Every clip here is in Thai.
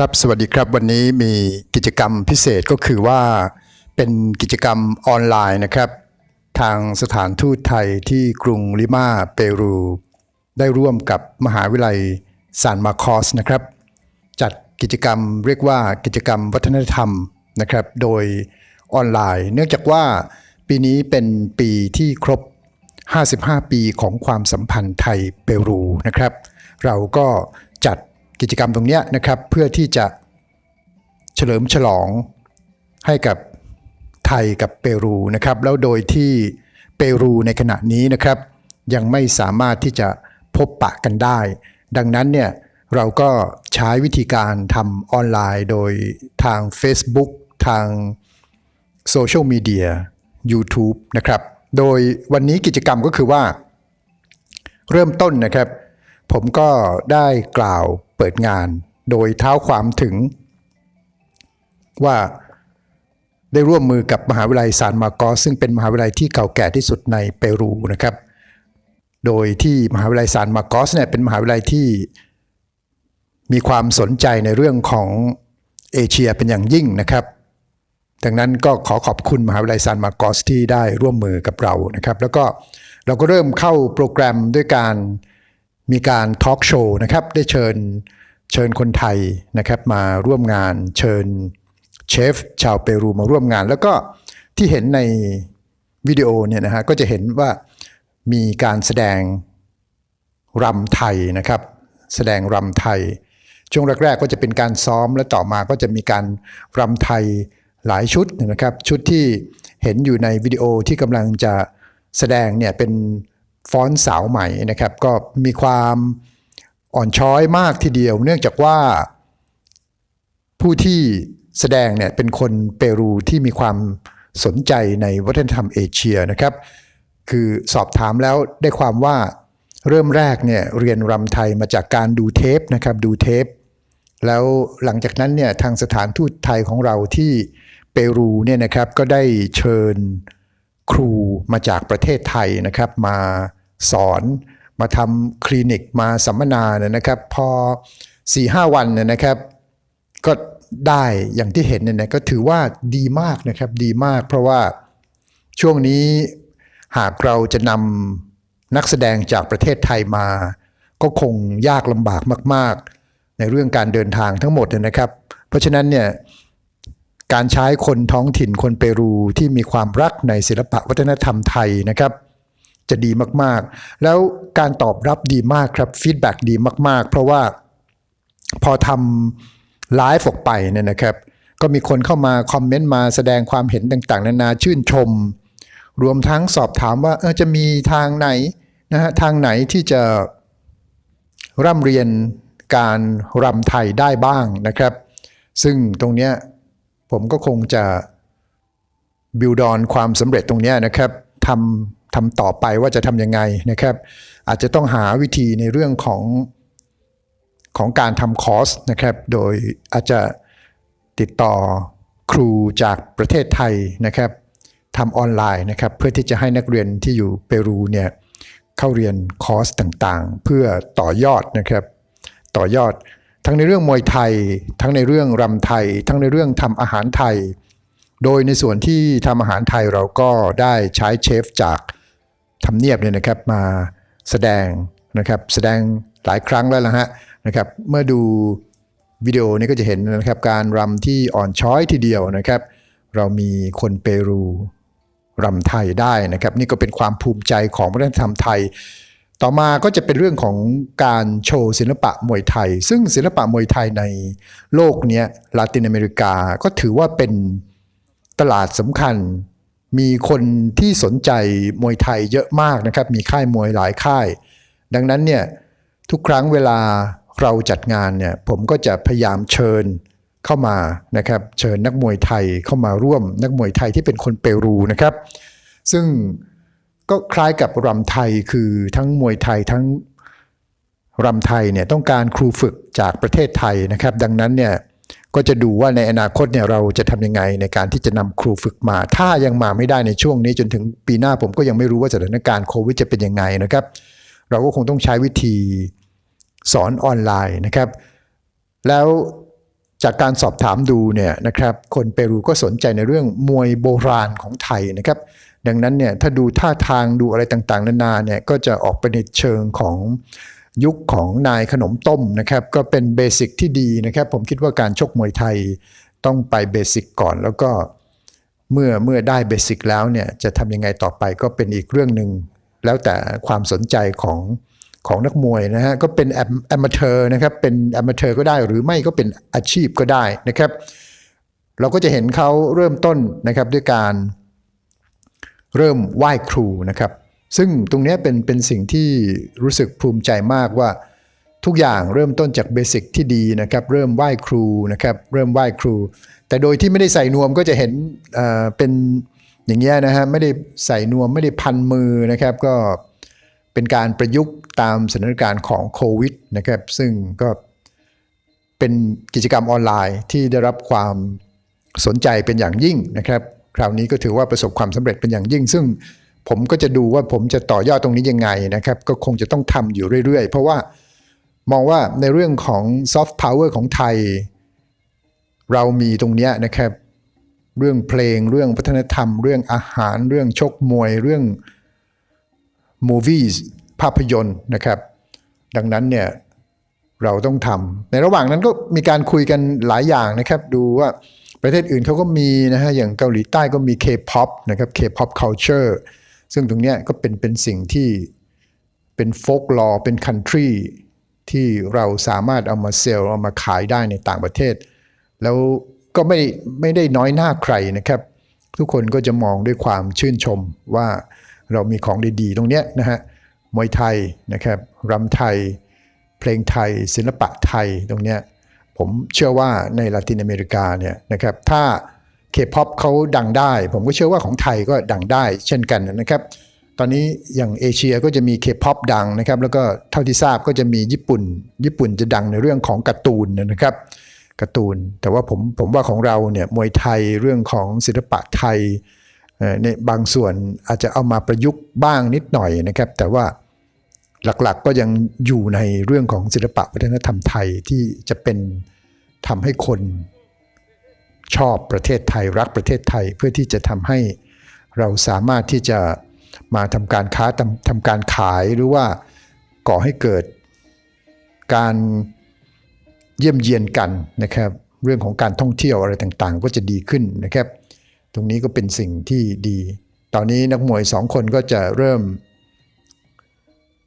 ครับ สวัสดีครับ วันนี้มีกิจกรรมพิเศษก็คือว่าเป็นกิจกรรมออนไลน์นะครับ ทางสถานทูตไทยที่กรุงลิมาเปรู ได้ร่วมกับมหาวิทยาลัยซานมาคอสนะครับ จัดกิจกรรมเรียกว่ากิจกรรมวัฒนธรรมนะครับ โดยออนไลน์ เนื่องจากว่าปีนี้เป็นปีที่ครบ 55 ปีของความสัมพันธ์ไทยเปรูนะครับ เราก็ กิจกรรมตรงนี้นะครับ เพื่อที่จะเฉลิมฉลองให้กับไทยกับเปรูนะครับ แล้วโดยที่เปรูในขณะนี้นะครับ ยังไม่สามารถที่จะพบปะกันได้ ดังนั้นเนี่ยเราก็ใช้วิธีการทำออนไลน์โดยทาง Facebook ทางโซเชียลมีเดีย YouTube นะครับ โดยวันนี้กิจกรรมก็คือว่า เริ่มต้นนะครับ ผมก็ได้กล่าวเปิดงาน โดยเท้าความถึง ว่าได้ร่วมมือกับมหาวิทยาลัยซานมาโกสซึ่งเป็นมหาวิทยาลัยที่เก่าแก่ที่สุดในเปรูนะครับ โดยที่มหาวิทยาลัยซานมาโกสเนี่ยเป็นมหาวิทยาลัยที่มีความสนใจในเรื่องของเอเชียเป็นอย่างยิ่งนะครับ ดังนั้นก็ขอขอบคุณมหาวิทยาลัยซานมาโกสที่ได้ร่วมมือกับเรานะครับ แล้วก็เราก็เริ่มเข้าโปรแกรมด้วยการ มีการทอล์กโชว์นะครับ ได้เชิญเชิญคนไทยนะครับมาร่วมงาน เชิญเชฟชาวเปรูมาร่วมงาน แล้วก็ที่เห็นในวิดีโอเนี่ยนะฮะก็จะเห็นว่ามีการแสดงรำไทยนะครับ แสดงรำไทย ช่วงแรกๆก็จะเป็นการซ้อมและต่อมาก็จะมีการรำไทยหลายชุดนะครับ ชุดที่เห็นอยู่ในวิดีโอที่กำลังจะแสดงเนี่ยเป็น ฟอนต์สาวใหม่นะครับ ก็มีความอ่อนช้อยมากทีเดียว เนื่องจากว่าผู้ที่แสดงเนี่ยเป็นคนเปรูที่มีความสนใจในวัฒนธรรมเอเชียนะครับ คือสอบถามแล้วได้ความว่าเริ่มแรกเนี่ยเรียนรำไทยมาจากการดูเทปนะครับดูเทป แล้วหลังจากนั้นเนี่ยทางสถานทูตไทยของเราที่เปรูเนี่ยนะครับก็ได้เชิญ ครูมาจากประเทศไทยนะครับมาสอนมาทำคลินิกมาสัมมนาเนี่ยนะครับ พอ4-5วันเนี่ยนะครับ ก็ได้อย่างที่เห็นเนี่ยนะก็ถือว่าดีมากนะครับดีมาก เพราะว่าช่วงนี้หากเราจะนำนักแสดงจากประเทศไทยมา ก็คงยากลำบากมาก ๆ ในเรื่องการเดินทางทั้งหมดนะครับ เพราะฉะนั้นเนี่ย การใช้คนท้องถิ่นคนเปรูที่มีความรักในศิลปะวัฒนธรรมไทยนะครับ จะดีมากๆ แล้วการตอบรับดีมากครับฟีดแบ็ดีมากๆ เพราะว่าพอทำไลฟ์ออกไปเนี่ยนะครับ ก็มีคนเข้ามาคอมเมนต์มาแสดงความเห็นต่างๆ นานาชื่นชม รวมทั้งสอบถามว่าเออจะมีทางไหนนะฮะทางไหนที่จะร่ำเรียนการรำไทยได้บ้างนะครับ ซึ่งตรงเนี้ย ผมก็คงจะบิวดอนความสำเร็จตรงนี้นะครับทำทำต่อไปว่าจะทำยังไงนะครับ อาจจะต้องหาวิธีในเรื่องของของการทำคอร์สนะครับ โดยอาจจะติดต่อครูจากประเทศไทยนะครับทำออนไลน์นะครับ เพื่อที่จะให้นักเรียนที่อยู่เปรูเนี่ยเข้าเรียนคอร์สต่างๆ เพื่อต่อยอดนะครับ ต่อยอด ทั้งในเรื่องมวยไทย ทั้งในเรื่องรำไทย ทั้งในเรื่องทำอาหารไทย โดยในส่วนที่ทำอาหารไทยเราก็ได้ใช้เชฟจากทำเนียบเนี่ยนะครับมาแสดงนะครับแสดงหลายครั้งแล้วละฮะนะครับเมื่อดูวิดีโอนี้ก็จะเห็นนะครับการรำที่อ่อนช้อยทีเดียวนะครับ เรามีคนเปรูรำไทยได้นะครับ นี่ก็เป็นความภูมิใจของวัฒนธรรมไทย ต่อมาก็จะเป็นเรื่องของการโชว์ศิลปะมวยไทย ซึ่งศิลปะมวยไทยในโลกนี้ลาตินอเมริกาก็ถือว่าเป็นตลาดสำคัญ มีคนที่สนใจมวยไทยเยอะมากนะครับ มีค่ายมวยหลายค่าย ดังนั้นเนี่ยทุกครั้งเวลาเราจัดงานเนี่ยผมก็จะพยายามเชิญเข้ามานะครับเชิญนักมวยไทยเข้ามาร่วมนักมวยไทยที่เป็นคนเปรูนะครับ ซึ่ง ก็คล้ายกับรำไทยคือทั้งมวยไทยทั้งรำไทยเนี่ยต้องการครูฝึกจากประเทศไทยนะครับ ดังนั้นเนี่ยก็จะดูว่าในอนาคตเนี่ยเราจะทำยังไงในการที่จะนำครูฝึกมา ถ้ายังมาไม่ได้ในช่วงนี้จนถึงปีหน้าผมก็ยังไม่รู้ว่าสถานการณ์โควิดจะเป็นยังไงนะครับ เราก็คงต้องใช้วิธีสอนออนไลน์นะครับ แล้ว จากการสอบถามดูเนี่ยนะครับคนเปรูก็สนใจในเรื่องมวยโบราณของไทยนะครับ ดังนั้นเนี่ยถ้าดูท่าทางดูอะไรต่างๆ นานาเนี่ยก็จะออกไปในเชิงของยุคของนายขนมต้มนะครับก็เป็นเบสิกที่ดีนะครับ ผมคิดว่าการชกมวยไทยต้องไปเบสิกก่อนแล้วก็เมื่อเมื่อได้เบสิกแล้วเนี่ยจะทำยังไงต่อไปก็เป็นอีกเรื่องหนึ่งแล้วแต่ความสนใจของ ของนักมวยนะฮะก็เป็นแอมเมเทอร์นะครับเป็นแอมเมเทอร์ก็ได้หรือไม่ก็เป็นอาชีพก็ได้นะครับ เราก็จะเห็นเขาเริ่มต้นนะครับด้วยการเริ่มไหว้ครูนะครับ ซึ่งตรงเนี้ยเป็นเป็นสิ่งที่รู้สึกภูมิใจมากว่าทุกอย่างเริ่มต้นจากเบสิกที่ดีนะครับ เริ่มไหว้ครูนะครับ เริ่มไหว้ครู แต่โดยที่ไม่ได้ใส่นวมก็จะเห็นเอ่อเป็นอย่างเงี้ยนะฮะไม่ได้ใส่นวมไม่ได้พันมือนะครับ ก็ เป็นการประยุกต์ตามสถานการณ์ของโควิดนะครับซึ่งก็เป็นกิจกรรมออนไลน์ที่ได้รับความสนใจเป็นอย่างยิ่งนะครับ คราวนี้ก็ถือว่าประสบความสำเร็จเป็นอย่างยิ่ง ซึ่งผมก็จะดูว่าผมจะต่อยอดตรงนี้ยังไงนะครับ ก็คงจะต้องทำอยู่เรื่อยๆ เพราะว่ามองว่าในเรื่องของซอฟต์พาวเวอร์ของไทย เรามีตรงนี้นะครับ เรื่องเพลงเรื่องวัฒนธรรม เรื่องอาหาร เรื่องชกมวยเรื่อง movies ภาพยนตร์นะครับ ดังนั้นเนี่ยเราต้องทำในระหว่างนั้นก็มีการคุยกันหลายอย่างนะครับ ดูว่าประเทศอื่นเขาก็มีนะฮะอย่างเกาหลีใต้ก็มี K-POP นะครับ K-POP culture ซึ่งตรงเนี้ยก็เป็นเป็นสิ่งที่เป็นโฟกลอเป็นคันทรีที่เราสามารถเอามาเซลล์เอามาขายได้ในต่างประเทศ แล้วก็ไม่ไม่ได้น้อยหน้าใครนะครับ ทุกคนก็จะมองด้วยความชื่นชมว่า เรามีของดีๆ ตรงเนี้ยนะฮะมวยไทยนะครับรำไทย เพลงไทย ศิลปะไทยตรงเนี้ยผมเชื่อว่าในลาตินอเมริกาเนี่ยนะครับถ้าเคป๊อปเขาดังได้ ผมก็เชื่อว่าของไทยก็ดังได้ เช่นกันนะครับตอนนี้อย่างเอเชียก็จะมีเคป๊อปดังนะครับแล้วก็เท่าที่ทราบก็จะมีญี่ปุ่น ญี่ปุ่นจะดังในเรื่องของการ์ตูนนะครับการ์ตูน แต่ว่าผมผมว่าของเราเนี่ยมวยไทยเรื่องของศิลปะไทย ในบางส่วนอาจจะเอามาประยุกต์บ้างนิดหน่อยนะครับ แต่ว่าหลักๆก็ยังอยู่ในเรื่องของศิลปะวัฒนธรรมไทยที่จะเป็นทำให้คนชอบประเทศไทยรักประเทศไทยเพื่อที่จะทำให้เราสามารถที่จะมาทำการค้าทำทำการขายหรือว่าก่อให้เกิดการเยี่ยมเยียนกันนะครับ เรื่องของการท่องเที่ยวอะไรต่างๆ ก็จะดีขึ้นนะครับ ตรงนี้ก็เป็นสิ่งที่ดี ตอนนี้นักมวยสองคนก็จะเริ่ม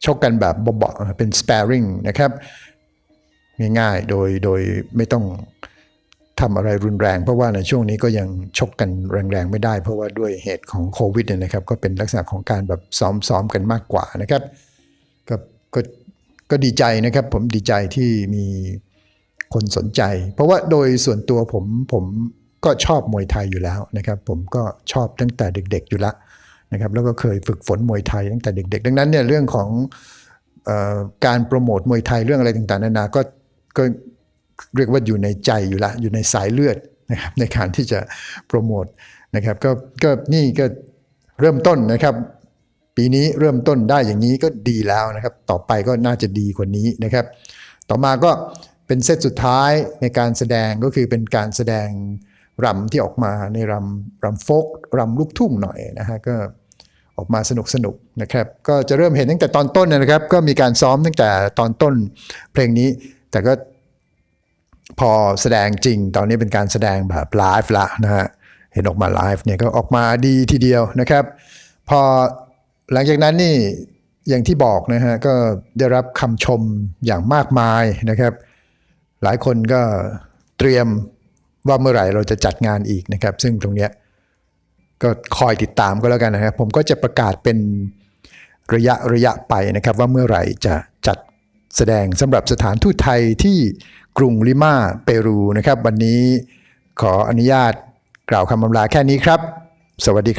ชกกันแบบเบาๆเป็น sparring นะครับ ง่ายๆ โดยโดยไม่ต้องทำอะไรรุนแรง เพราะว่าในช่วงนี้ก็ยังชกกันแรงๆไม่ได้ เพราะว่าด้วยเหตุของโควิดเนี่ยนะครับ ก็เป็นลักษณะของการแบบซ้อมๆกันมากกว่านะครับก็ก็ก็ดีใจนะครับ ผมดีใจที่มีคนสนใจ เพราะว่าโดยส่วนตัวผมผม ก็ชอบมวยไทยอยู่แล้วนะครับ ผมก็ชอบตั้งแต่เด็ก ๆอยู่ล้วนะครับ แล้วก็เคยฝึกฝนมวยไทยตั้งแต่เด็ก ๆ ดังนั้นเนี่ยเรื่องของออการโปรโมทมวยไทยเรื่องอะไรต่างๆนานาก็ก็เรียกว่าอยู่ในใจอยู่ละอยู่ในสายเลือดนะครับในการที่จะโปรโมทนะครับก็ก็นี่ก็เริ่มต้นนะครับปีนี้เริ่มต้นได้อย่างนี้ก็ดีแล้วนะครับ ต่อไปก็น่าจะดีกว่านี้นะครับ ต่อมาก็เป็นเซตสุดท้ายในการแสดงก็คือเป็นการแสดง รำที่ออกมาในรำรำโฟกรำลูกทุ่งหน่อยนะฮะก็ออกมาสนุกสนุกนะครับก็จะเริ่มเห็นตั้งแต่ตอนต้นนะครับ ก็มีการซ้อมตั้งแต่ตอนต้นเพลงนี้ แต่ก็พอแสดงจริง ตอนนี้เป็นการแสดงแบบไลฟ์ละนะฮะเห็นออกมาไลฟ์เนี่ยก็ออกมาดีทีเดียวนะครับ พอหลังจากนั้นนี่อย่างที่บอกนะฮะก็ได้รับคำชมอย่างมากมายนะครับ หลายคนก็เตรียม ว่าเมื่อไหร่เราจะจัดงานอีกนะครับ ซึ่งตรงเนี้ยก็คอยติดตามก็แล้วกันนะครับ ผมก็จะประกาศเป็นระยะระยะไปนะครับ ว่าเมื่อไหร่จะจัดแสดงสำหรับสถานทูตไทยที่กรุงลิมาเปรูนะครับ วันนี้ขออนุญาตกล่าวคำอำลาแค่นี้ครับ สวัสดีครับ